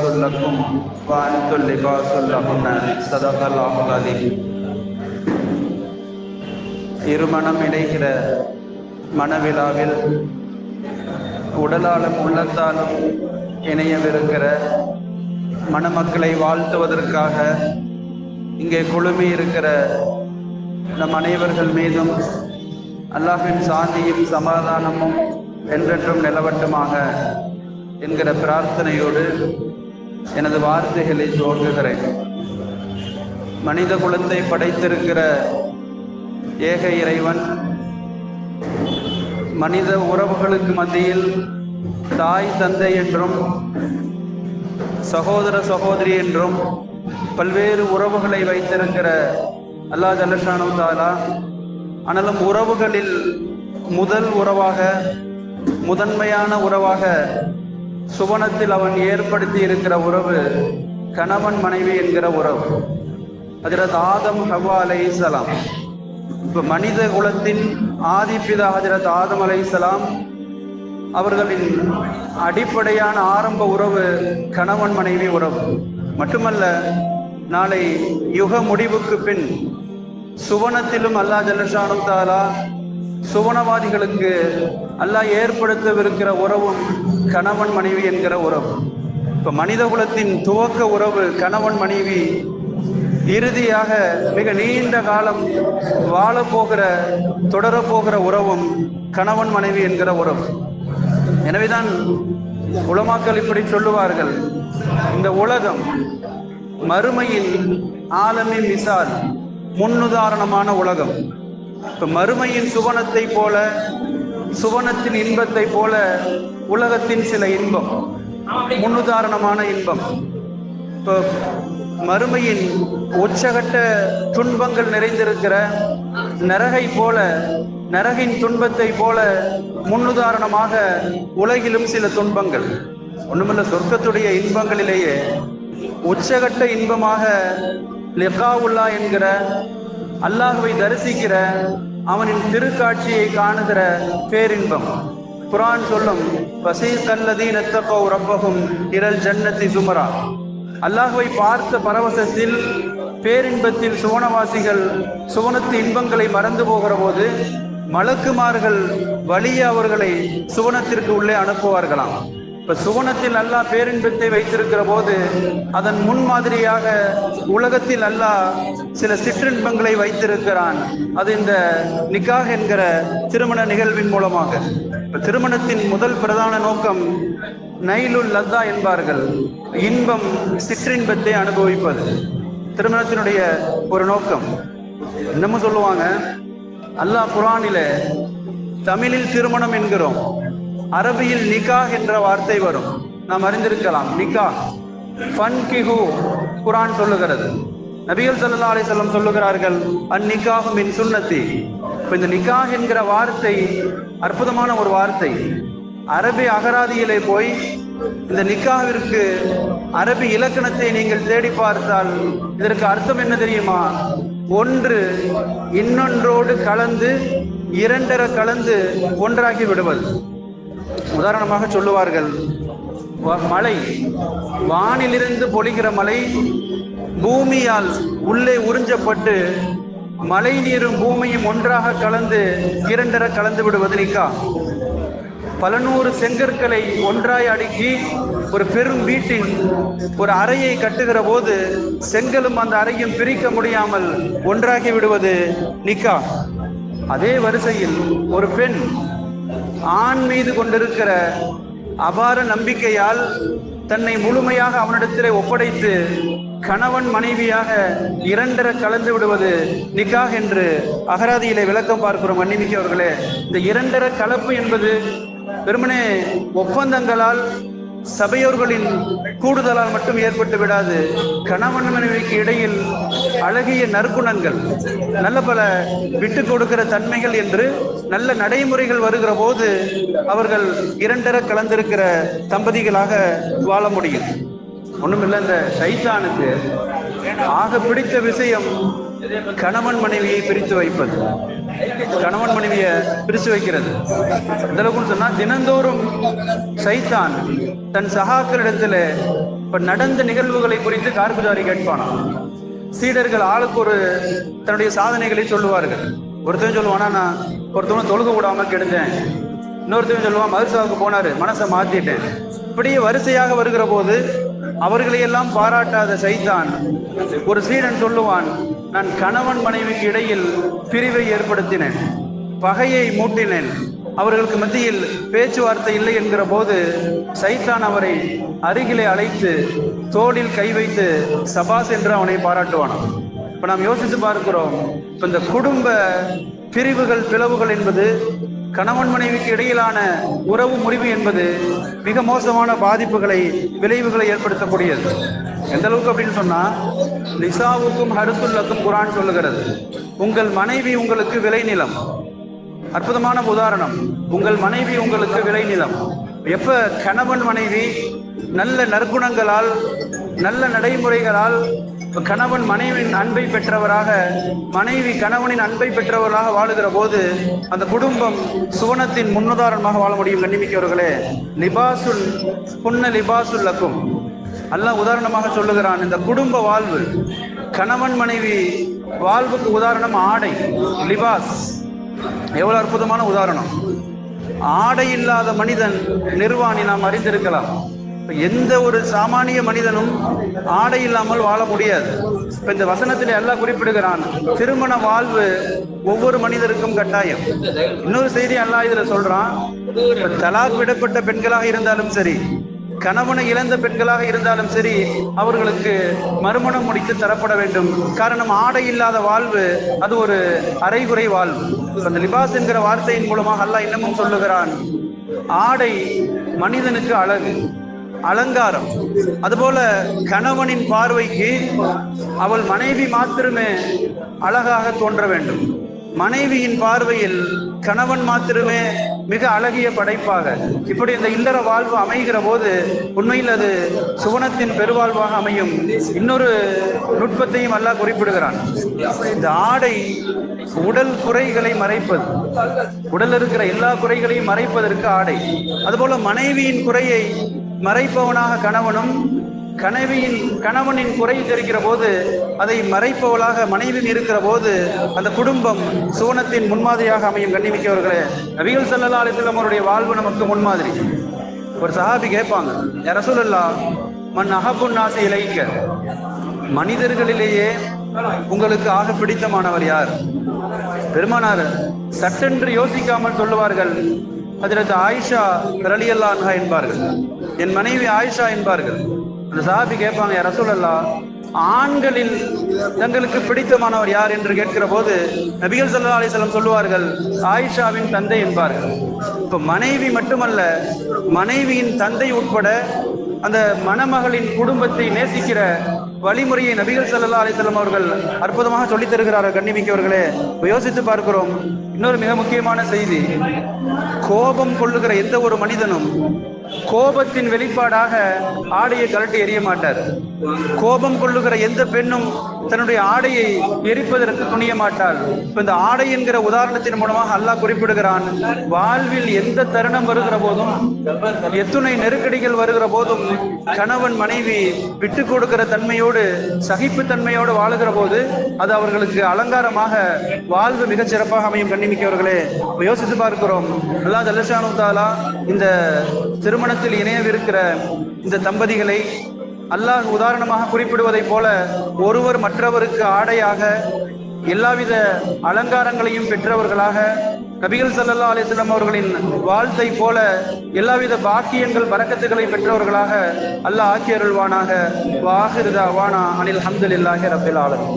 لكم وأنتم لباس لهن صدق الله العظيم இருமணம் இணைகிற மனவிழாவில் உடலாலும் உள்ளத்தாலும் இணையவிருக்கிற மணமக்களை வாழ்த்துவதற்காக இங்கே குழுமி இருக்கிற நம் அனைவர்கள் மீதும் அல்லாஹின் சாந்தியும் சமாதானமும் என்றென்றும் நிலவட்டுமாக என்கிற பிரார்த்தனையோடு எனது வார்த்தைகளை துவங்குகிறேன் மனித குலத்தை படைத்திருக்கிற ஏக இறைவன் மனித உறவுகளுக்கு மத்தியில் தாய் தந்தை என்றும் சகோதர சகோதரி என்றும் பல்வேறு உறவுகளை வைத்திருக்கிற அல்லாஹ் ஜல்லஷானு தாலா ஆனாலும் உறவுகளில் முதல் உறவாக முதன்மையான உறவாக சுவனத்தில் அவன் ஏற்படுத்தி இருக்கிற உறவு கணவன் மனைவி என்கிற உறவு. ஹஜரத் ஆதம் ஹவா அலை இஸ்லாம் இப்போ மனித குலத்தின் ஆதிப்பிதா ஹஜரத் ஆதம் அலை இஸ்லாம் அவர்களின் அடிப்படையான ஆரம்ப உறவு கணவன் மனைவி உறவு. மட்டுமல்ல நாளை யுக முடிவுக்கு பின் சுவனத்திலும் அல்லா ஜல்லஷானு தாலா சுவனவாதிகளுக்கு அல்லாஹ் ஏற்படுத்தவிருக்கிற உறவும் கணவன் மனைவி என்கிற உறவு. இப்போ மனித குலத்தின் துவக்க உறவு கணவன் மனைவி இறுதியாக மிக நீண்ட காலம் வாழப்போகிற தொடரப்போகிற உறவும் கணவன் மனைவி என்கிற உறவு. எனவேதான் உலமாக்கள் இப்படி சொல்லுவார்கள். இந்த உலகம் மறுமையில் ஆலமி மிசால் முன்னுதாரணமான உலகம். இப்ப மறுமையின் சுவனத்தை போல சுவனத்தின் இன்பத்தை போல உலகத்தின் சில இன்பம் முன்னுதாரணமான இன்பம். இப்போ மறுமையின் உச்சகட்ட துன்பங்கள் நிறைந்திருக்கிற நரகை போல நரகின் துன்பத்தை போல முன்னுதாரணமாக உலகிலும் சில துன்பங்கள். ஒன்றுமில்ல சொர்க்கத்துடைய இன்பங்களிலேயே உச்சகட்ட இன்பமாக லிகாவுல்லா என்கிற அல்லாஹுவை தரிசிக்கிற அவனின் திருக்காட்சியை காணுகிற பேரின்பம். குரான் சொல்லும் வசீகல்லதீன் எத்தகோ ரப்பகும் இரல் ஜன்னத்தி சுமரா. அல்லாஹுவை பார்த்த பரவசத்தில் பேரின்பத்தில் சுவனவாசிகள் சுவனத்து இன்பங்களை மறந்து போகிற போது மலக்குமார்கள் வழியே அவர்களை சுவனத்திற்கு உள்ளே அனுப்புவார்களாம். இப்ப சுவனத்தில் அல்லாஹ் பேரின்பத்தை வைத்திருக்கிற போது அதன் முன்மாதிரியாக உலகத்தில் அல்லாஹ் சில சிற்றின்பங்களை வைத்திருக்கிறான். அது இந்த நிக்காஹ் என்கிற திருமண நிகழ்வின் மூலமாக. இப்ப திருமணத்தின் முதல் பிரதான நோக்கம் நைலுல் லத்தா என்பார்கள். இன்பம் சிற்றின்பத்தை அனுபவிப்பது. திருமணத்தினுடைய ஒரு நோக்கம். என்னமோ சொல்லுவாங்க. அல்லாஹ் குரானில தமிழில் திருமணம் என்கிறோம். அரபியில் நிகா என்ற வார்த்தை வரும். நாம் அறிந்திருக்கலாம். நிகா. ஃபன் கிஹு. குரான் சொல்லுகிறது. நபிகள் சல்லா அலிசல்லம் சொல்லுகிறார்கள் அந்நிக்காஹு மின் சுண்ணத்தி இப்போ இந்த நிகா என்கிற வார்த்தை அற்புதமான ஒரு வார்த்தை. அரபி அகராதியிலே போய் இந்த நிக்காவிற்கு அரபி இலக்கணத்தை நீங்கள் தேடி பார்த்தால் இதற்கு அர்த்தம் என்ன தெரியுமா? ஒன்று இன்னொன்றோடு கலந்து இரண்டர கலந்து ஒன்றாகி விடுவது. உதாரணமாக சொல்லுவார்கள் வ- மழை வானிலிருந்து பொழிகிற மழை பூமியால் உள்ளே உறிஞ்சப்பட்டு மழை நீரும் பூமியும் ஒன்றாக கலந்து இரண்டர கலந்து விடுவது நிக்கா? பல நூறு செங்கற்களை ஒன்றாய் அடுக்கி ஒரு பெரும் வீட்டின் ஒரு அறையை கட்டுகிற போது செங்கலும் அந்த அறையும் பிரிக்க முடியாமல் ஒன்றாகி விடுவது நிக்கா? அதே வரிசையில் ஒரு பெண் ஆண் மீது கொண்டிருக்கிற அபார நம்பிக்கையால் தன்னை முழுமையாக அவனிடத்திலே ஒப்படைத்து கணவன் மனைவியாக இரண்டர கலந்து விடுவது நிக்காஹ் என்று அகராதியிலே விளக்கம் பார்க்கிறோம். மன்னிமிக்க அவர்களே இந்த இரண்டர கலப்பு என்பது வெறுமனே ஒப்பந்தங்களால் சபையோர்களின் கூடுதலால் மட்டும் ஏற்பட்டு விடாது. கணவன் மனைவிக்கு இடையில் அழகிய நற்குணங்கள் நல்ல பல விட்டு கொடுக்கிற தன்மைகள் என்று நல்ல நடைமுறைகள் வருகிற போது அவர்கள் இரண்டர கலந்திருக்கிற தம்பதிகளாக வாழ முடியும். ஒன்றுமில்லை இந்த சைத்தானுக்கு ஆக பிடித்த விஷயம் கணவன் மனைவியை பிரித்து வைப்பது. கணவன் மனைவியை பிரித்து வைக்கிறது. இந்த சொன்னால் தினந்தோறும் சைத்தான் தன் சகாக்களிடத்தில் இப்போ நடந்த நிகழ்வுகளை குறித்து கார்குஜாரி கேட்பானான் சீடர்கள் ஆளுக்கு ஒரு தன்னுடைய சாதனைகளை சொல்லுவார்கள். ஒருத்தன் சொல்லுவானா நான் ஒருத்தவனை தொழுக விடாம கெடுத்தேன். இன்னொருத்தவன் சொல்லுவான் மதுசாவுக்கு போனாரு மனசை மாத்திட்டேன். இப்படியே வரிசையாக வருகிற போது அவர்களையெல்லாம் பாராட்டாத சைத்தான் ஒரு சீடன் சொல்லுவான் நான் கணவன் மனைவிக்கு இடையில் பிரிவை ஏற்படுத்தினேன் பகையை மூட்டினேன் அவர்களுக்கு மத்தியில் பேச்சுவார்த்தை இல்லை என்கிற போது சைத்தான் அவரை அருகிலே அழைத்து தோளில் கை வைத்து சபாஸ் என்று அவனை பாராட்டுவான் இப்போ நாம் யோசித்து பார்க்கிறோம் இப்ப இந்த குடும்ப பிரிவுகள் பிளவுகள் என்பது கணவன் மனைவிக்கு இடையிலான உறவு முறிவு என்பது மிக மோசமான பாதிப்புகளை விளைவுகளை ஏற்படுத்தக்கூடியது. எந்த அளவுக்கு அப்படின்னு சொன்னா லிசாவுக்கும் ஹருத்துல்லக்கும் குரான் சொல்லுகிறது. உங்கள் மனைவி உங்களுக்கு விளைநிலம். அற்புதமான உதாரணம். உங்கள் மனைவி உங்களுக்கு விளைநிலம். எப்ப கணவன் மனைவி நல்ல நற்குணங்களால் நல்ல நடைமுறைகளால் கணவன் மனைவியின் அன்பை பெற்றவராக மனைவி கணவனின் அன்பை பெற்றவர்களாக வாழுகிற போது அந்த குடும்பம் சுவனத்தின் முன்னுதாரணமாக வாழ முடியும் கண்ணிமிக்கவர்களே லிபாசுல் புன்ன லிபாசுல் லக்கும். அல்லாஹ் உதாரணமாக சொல்லுகிறான் இந்த குடும்ப வாழ்வு கணவன் மனைவி வாழ்வுக்கு உதாரணம் ஆடை லிபாஸ். எவ்வளவு அற்புதமான உதாரணம். ஆடை இல்லாத மனிதன் நிர்வாணி நாம் அறிந்திருக்கலாம். எந்த ஒரு சாமானிய மனிதனும் ஆடை இல்லாமல் வாழ முடியாது. இப்ப இந்த வசனத்தில் எல்லாம் குறிப்பிடுகிறான் திருமண வாழ்வு ஒவ்வொரு மனிதருக்கும் கட்டாயம். இன்னொரு செய்தி எல்லாம் இதுல சொல்றான் தலாக் விடப்பட்ட பெண்களாக இருந்தாலும் சரி கணவனை இழந்த பெண்களாக இருந்தாலும் சரி அவர்களுக்கு மறுமணம் முடித்து தரப்பட வேண்டும். காரணம் ஆடை இல்லாத வாழ்வு அது ஒரு அரைகுறை வாழ்வு. அந்த லிபாஸ் என்கிற வார்த்தையின் மூலமாக அல்லாஹ் இன்னமும் சொல்லுகிறான் ஆடை மனிதனுக்கு அழகு. அலங்காரம். அதுபோல கணவனின் பார்வைக்கு அவள் மனைவி மாத்திரமே அழகாக தோன்ற வேண்டும். மனைவியின் பார்வையில் கணவன் மாத்திரமே மிக அழகிய படைப்பாக. இப்படி இந்த இல்லற வாழ்வு அமைகிற போது உண்மையில் அது சுவனத்தின் பெருவாழ்வாக அமையும். இன்னொரு நுட்பத்தையும் அல்லாஹ் குறிப்பிடுகிறான். இந்த ஆடை உடல் குறைகளை மறைப்பது. உடல் இருக்கிற எல்லா குறைகளையும் மறைப்பதற்கு ஆடை. அதுபோல மனைவியின் குறையை மறைப்பவனாக கணவனும் கனவியின் கணவனின் குறை தெரிகிற போது அதை மறைப்பவளாக மனைவியும் இருக்கிற போது அந்த குடும்பம் சுவனத்தின் முன்மாதிரியாக அமையும் கண்ணிமிக்கவர்களே. நபிகள் சல்லா அலிஸ்லாம் அவருடைய வாழ்வு நமக்கு முன்மாதிரி. ஒரு சஹாபி கேட்பாங்க ரசூலல்லா மன் அஹபுன் நாசி இலைக்க? மனிதர்களிலேயே உங்களுக்கு ஆக பிடித்தமானவர் யார்? பெருமானார் சட்டென்று யோசிக்காமல் சொல்லுவார்கள் அதிரத்து ஆயிஷா ரலியல்லான்ஹா என்பார்கள். என் மனைவி ஆயிஷா என்பார்கள். அந்த சாபி கேட்பாங்க யார் ரசூலல்லா ஆண்களில் தங்களுக்கு பிடித்தமானவர் யார்? என்று கேட்கிற போது நபிகள் சல்லா அலிஸ்லாம் சொல்லுவார்கள் ஆயிஷாவின் தந்தை என்பார்கள். இப்போ மனைவி மட்டுமல்ல மனைவியின் தந்தை உட்பட அந்த மணமகளின் குடும்பத்தை நேசிக்கிற வழிமுறையை நபிகள் சல்லா அலிசல்லம் அவர்கள் அற்புதமாக சொல்லித் தருகிறார்கள் கண்ணிமிக்கவர்களே. யோசித்து பார்க்கிறோம். இன்னொரு மிக முக்கியமான செய்தி. கோபம் கொள்ளுகிற எந்த ஒரு மனிதனும் கோபத்தின் வெளிப்பாடாக ஆடையை கலட்டி எரிய மாட்டார். கோபம் கொள்ளுகிற எந்த பெண்ணும் தன்னுடைய ஆடையை எரிப்பதற்கு துணிய மாட்டாள். இப்ப இந்த ஆடை என்கிற உதாரணத்தின் மூலமாக அல்லாஹ் குறிப்பிடுகிறான் வாழ்வில் எந்த தருணம் வருகிற போதும் எத்துணை நெருக்கடிகள் வருகிற போதும் கணவன் மனைவி விட்டு கொடுக்கிற தன்மையோடு சகிப்பு தன்மையோடு வாழுகிற போது அது அவர்களுக்கு அலங்காரமாக வாழ்வு மிகச் சிறப்பாக அமையும் கண்ணிமிக்கவர்களே. யோசித்து பார்க்கிறோம். அல்லாஹ் ஜல்லஷானு தாலா இந்த திருமணத்தில் இணையவிருக்கிற இந்த தம்பதிகளை அல்லாஹ் உதாரணமாக குறிப்பிடுவதைப் போல ஒருவர் மற்றவருக்கு ஆடையாக எல்லாவித அலங்காரங்களையும் பெற்றவர்களாக நபிகள் சல்லா அலிஸ்லாம் அவர்களின் வாழ்த்தை போல எல்லாவித பாக்கியங்கள் பறக்கத்துகளை பெற்றவர்களாக அல்லாஹ் ஆக்கி அருள்வானாக. வாஹிருதா வானா அனில் ஹம்துலில்லாஹி ரபில் ஆலம்